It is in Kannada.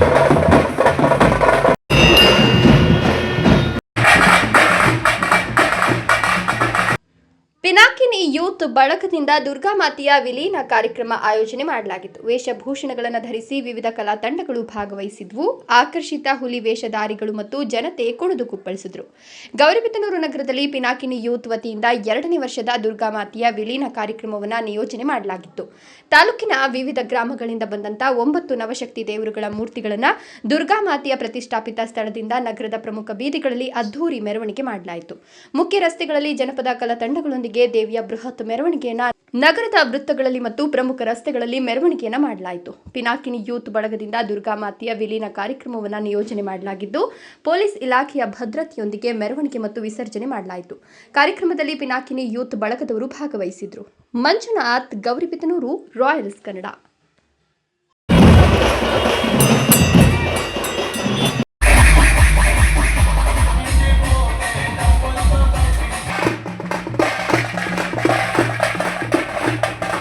Thank you. ಪಿನಾಕಿನಿ ಯೂತ್ ಬಳಕದಿಂದ ದುರ್ಗಾಮಾತೆಯ ವಿಲೀನ ಕಾರ್ಯಕ್ರಮ ಆಯೋಜನೆ ಮಾಡಲಾಗಿತ್ತು. ವೇಷಭೂಷಣಗಳನ್ನು ಧರಿಸಿ ವಿವಿಧ ಕಲಾ ತಂಡಗಳು ಭಾಗವಹಿಸಿದ್ವು. ಆಕರ್ಷಿತ ಹುಲಿ ವೇಷಧಾರಿಗಳು ಮತ್ತು ಜನತೆ ಕುಣಿದು ಕುಪ್ಪಳಿಸಿದ್ರು. ಗೌರಿಬಿದನೂರು ನಗರದಲ್ಲಿ ಪಿನಾಕಿನಿ ಯೂತ್ ವತಿಯಿಂದ ಎರಡನೇ ವರ್ಷದ ದುರ್ಗಾಮಾತೆಯ ವಿಲೀನ ಕಾರ್ಯಕ್ರಮವನ್ನು ನಿಯೋಜನೆ ಮಾಡಲಾಗಿತ್ತು. ತಾಲೂಕಿನ ವಿವಿಧ ಗ್ರಾಮಗಳಿಂದ ಬಂದಂತ ಒಂಬತ್ತು ನವಶಕ್ತಿ ದೇವರುಗಳ ಮೂರ್ತಿಗಳನ್ನು ದುರ್ಗಾಮಾತೆಯ ಪ್ರತಿಷ್ಠಾಪಿತ ಸ್ಥಳದಿಂದ ನಗರದ ಪ್ರಮುಖ ಬೀದಿಗಳಲ್ಲಿ ಅದ್ದೂರಿ ಮೆರವಣಿಗೆ ಮಾಡಲಾಯಿತು. ಮುಖ್ಯ ರಸ್ತೆಗಳಲ್ಲಿ ಜನಪದ ಕಲಾ ತಂಡಗಳೊಂದಿಗೆ ದೇವಿಯ ಬೃಹತ್ ಮೆರವಣಿಗೆಯನ್ನ ನಗರದ ವೃತ್ತಗಳಲ್ಲಿ ಮತ್ತು ಪ್ರಮುಖ ರಸ್ತೆಗಳಲ್ಲಿ ಮೆರವಣಿಗೆಯನ್ನ ಮಾಡಲಾಯಿತು. ಪಿನಾಕಿನಿ ಯೂತ್ ಬಳಗದಿಂದ ದುರ್ಗಾಮಾತೆಯ ವಿಲೀನ ಕಾರ್ಯಕ್ರಮವನ್ನು ನಿಯೋಜನೆ ಮಾಡಲಾಗಿದ್ದು, ಪೊಲೀಸ್ ಇಲಾಖೆಯ ಭದ್ರತೆಯೊಂದಿಗೆ ಮೆರವಣಿಗೆ ಮತ್ತು ವಿಸರ್ಜನೆ ಮಾಡಲಾಯಿತು. ಕಾರ್ಯಕ್ರಮದಲ್ಲಿ ಪಿನಾಕಿನಿ ಯೂತ್ ಬಳಗದವರು ಭಾಗವಹಿಸಿದ್ರು. ಮಂಜುನಾಥ್, ಗೌರಿಬಿದನೂರು, ರಾಯಲ್ಸ್ ಕನ್ನಡ.